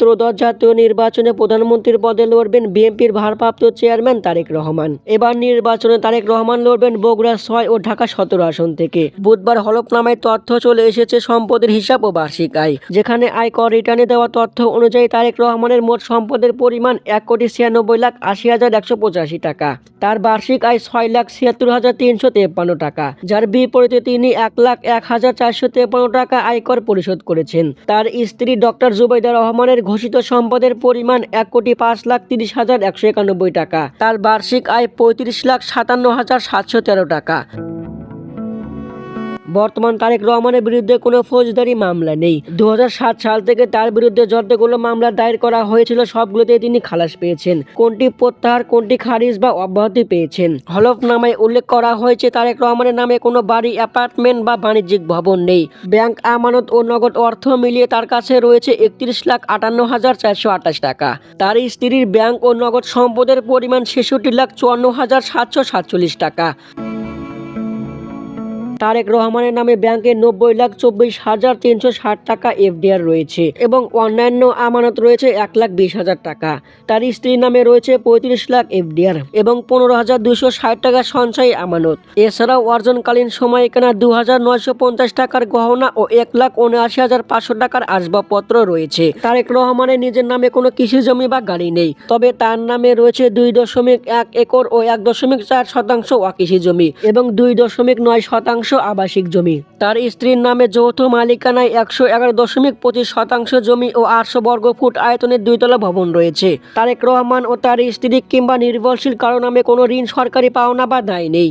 ত্রয়োদশ জাতীয় নির্বাচনে প্রধানমন্ত্রীর পদে লড়বেন বিএনপির ভারপ্রাপ্ত চেয়ারম্যান তারেক রহমান। এবার নির্বাচনে তারেক রহমান লড়বেন বগুড়া ছয় ও ঢাকা সতেরো আসন থেকে। বুধবার হলফনামায় তথ্য চলে এসেছে সম্পদের হিসাব ও বার্ষিক আয়। যেখানে আয়কর রিটার্নে দেওয়া তথ্য অনুযায়ী তারেক রহমানের মোট সম্পদের পরিমাণ এক কোটি ছিয়ানব্বই লাখ আশি হাজার একশো পঁচাশি টাকা। তার বার্ষিক আয় ছয় লাখ ছিয়াত্তর হাজার তিনশো তেপ্পান্ন টাকা। যার বিপরীতে তিনি এক লাখ এক হাজার চারশো তেপ্পান্ন টাকা আয়কর পরিশোধ করেছেন। তার স্ত্রী ডক্টর জুবাইদা রহমানের ঘোষিত সম্পদের পরিমাণ এক কোটি পাঁচ লাখ তিরিশ হাজার একশো একানব্বই টাকা। তার বার্ষিক আয় পঁয়ত্রিশ লাখ সাতান্ন হাজার সাতশো তেরো টাকা। বর্তমান তারেক রহমানের বিরুদ্ধে কোনো ফৌজদারি মামলা নেই। দু হাজার সাত সাল থেকে তার বিরুদ্ধে যতগুলো মামলা দায়ের করা হয়েছিল, সবগুলোতে তিনি খালাস পেয়েছেন। কোনটি প্রত্যাহার, কোনটি খারিজ বা অব্যাহতি পেয়েছেন? হলফনামায় উল্লেখ করা হয়েছে, তারেক রহমানের নামে কোনো বাড়ি, অ্যাপার্টমেন্ট বা বাণিজ্যিক ভবন নেই। ব্যাংক আমানত ও নগদ অর্থ মিলিয়ে তার কাছে রয়েছে একত্রিশ লাখ আটান্ন হাজার চারশো আঠাশ টাকা। তার স্ত্রীর ব্যাংক ও নগদ সম্পদের পরিমাণ ছেষট্টি লাখ চুয়ান্ন হাজার সাতশো সাতচল্লিশ টাকা। তারেক রহমানের নামে ব্যাংকে নব্বই লাখ চব্বিশ হাজার তিনশো ষাট টাকা এফডিআর রয়েছে এবং অন্যান্য আমানত রয়েছে এক লাখ বিশ হাজার টাকা। তার স্ত্রীর নামে রয়েছে পঁয়ত্রিশ লাখ এফডিআর এবং পনেরো হাজার দুশো ষাট টাকা সঞ্চয়ী আমানত। এছাড়াও অর্জনকালীন সময় কেনা দু হাজার নয়শো পঞ্চাশ টাকার গহনা ও এক লাখ উনআশি হাজার পাঁচশো টাকার আসবাবপত্র রয়েছে। তারেক রহমানের নিজের নামে কোনো কৃষি জমি বা গাড়ি নেই, তবে তার নামে রয়েছে দুই দশমিক এক একর ও এক দশমিক চার শতাংশ অকৃষি জমি এবং দুই দশমিক নয় শতাংশ আবাসিক জমি। তার স্ত্রীর নামে যৌথ মালিকানায় একশো এগারো দশমিক পঁচিশ শতাংশ জমি ও আটশো বর্গ ফুট আয়তনের দুইতলা ভবন রয়েছে। তারেক রহমান ও তার স্ত্রী কিংবা নির্ভরশীল কারও নামে কোনো ঋণ সরকারি পাওনা বা দায় নেই।